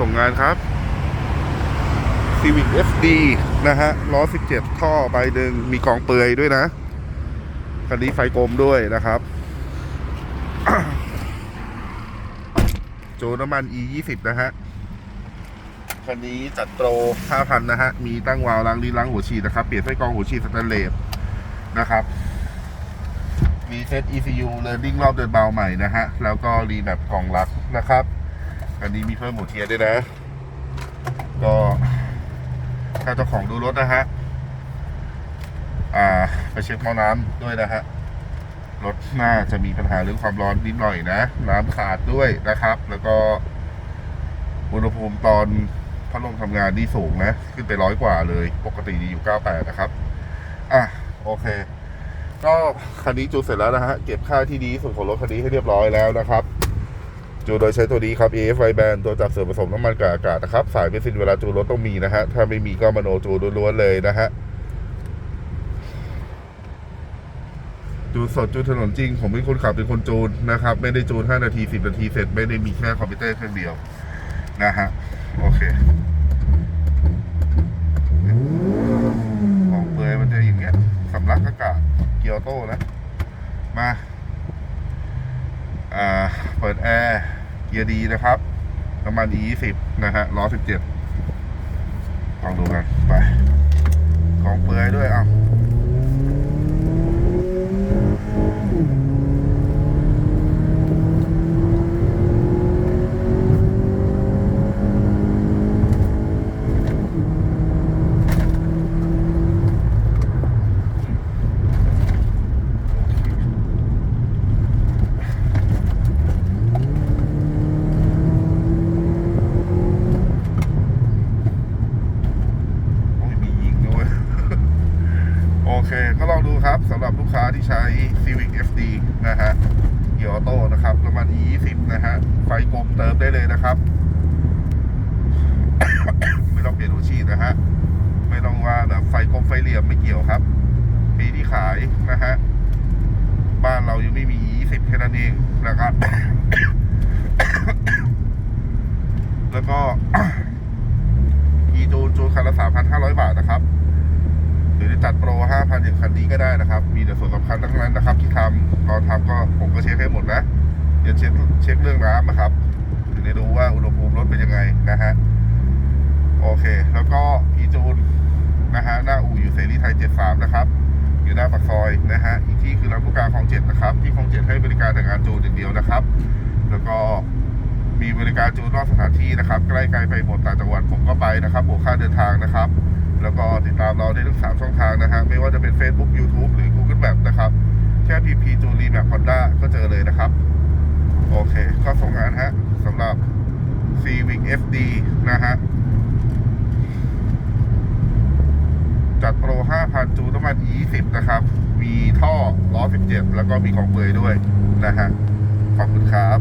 ส่งงานครับ Civic FD นะฮะล้อ 17 ท่อใบหนึ่งมีกองเปลือยด้วยนะคันนี้ไฟกลมด้วยนะครับโจน้ำมัน E 20นะฮะคันนี้จัดโปร 5,000 นะฮะ มีตั้งวาล์วล้างลิ้นล้างหัวฉีดนะครับ เปลี่ยนไส้กรองหัวฉีดสแตนเลสนะครับ มีเซต ECU Learning รอบเดินเบาใหม่นะฮะ แล้วก็รีแมปกล่องลักนะครับ อันนี้มีเพิ่มหมูเทียด้วยนะ ก็ถ้าเจ้าของดูรถนะฮะ อ่า ไปเช็คหม้อน้ำด้วยนะฮะ รถน่าจะมีปัญหาเรื่องความร้อนนิดหน่อยนะ น้ำขาดด้วยนะครับ แล้วก็อุณหภูมิตอนพัดลมทำงานนี่สูงนะ ขึ้นไปร้อยกว่าเลย ปกติดีอยู่ 98 นะครับ อะ โอเค ก็คันนี้จูนเสร็จแล้วนะฮะ เก็บค่าที่ดีที่สุดของรถคันนี้ให้เรียบร้อยแล้วนะครับ จูโดยใช้ตัวนี้ครับ AFI band ตัวจับเสริมผสมน้ำมันกับอากาศนะครับ สายเบนซินเวลาจูรถต้องมีนะฮะ ถ้าไม่มีก็มโนจูนล้วนๆเลยนะฮะ จูสดจูถนนจริง ผมเป็นคนขับเป็นคนจูนนะครับ ไม่ได้จูน 5 นาที 10 นาทีเสร็จ ไม่ได้มีแค่คอมพิวเตอร์เครื่องเดียว นะฮะ โอเคของเปลือยมันจะอย่างเงี้ยสำลักอากาศเกียวโต้นะ มาอ่าเปิดแอร์ เกียร์ดีนะครับน้ำมัน E20 นะฮะล้อ 17ลองดูกันไป ของเปลือยด้วยอะอ้ยมียิงด้วย โอเค ก็ลองดู ครับสำหรับลูกค้าที่ใช้ Civic FD นะฮะเกียร์ออโต้นะครับน้ำมัน E20 นะฮะ ไฟกลมเติมได้เลยนะครับ ไม่ต้องเปลี่ยนหัวฉีดนะฮะ ไม่ต้องว่าแบบไฟกลมไฟเหลี่ยมไม่เกี่ยวครับ ปีที่ขายนะฮะ บ้านเรายังไม่มี E20 แค่นั้นเองนะครับ แล้วก็อีจูนจูนคันละ3,500 บาทนะครับ หรือจะจัดโปร 5,000อย่างคันนี้ก็ได้นะครับ มีแต่ส่วนสำคัญทั้งนั้นนะครับ ที่ทำตอนทำก็ผมก็เช็คให้หมดนะเดี๋ยวเช็คเช็คเรื่องน้ำนะครับถึงได้รู้ว่าอุณหภูมิรถเป็นยังไงนะฮะโอเค แล้วก็อีจูนนะฮะหน้าอู่อยู่เสรีไทย 73 นะครับ อยู่หน้าปากซอยนะฮะอีกที่คือร้านผู้การคลองเจ็ดนะครับ ที่คลองเจ็ดให้บริการแต่งานจูนอย่างเดียวนะครับ แล้วก็มีบริการจูนนอกสถานที่นะครับ ใกล้ไกลไปหมดต่างจังหวัดผมก็ไปนะครับบวกค่าเดินทางนะครับ แล้วก็ติดตามเราได้ทั้งสามช่องทางนะฮะ ไม่ว่าจะเป็น Facebook YouTube หรือ Google Map นะครับ แค่ PP จูรีแมป Honda ก็เจอเลยนะครับ โอเค ก็ส่งงานฮะสำหรับ Civic FD นะฮะ จัดโปร 5,000 จูน้ำมัน E10 นะครับ มีท่อล้อ 17 แล้วก็มีของเปลือยด้วยนะฮะ ขอบคุณครับ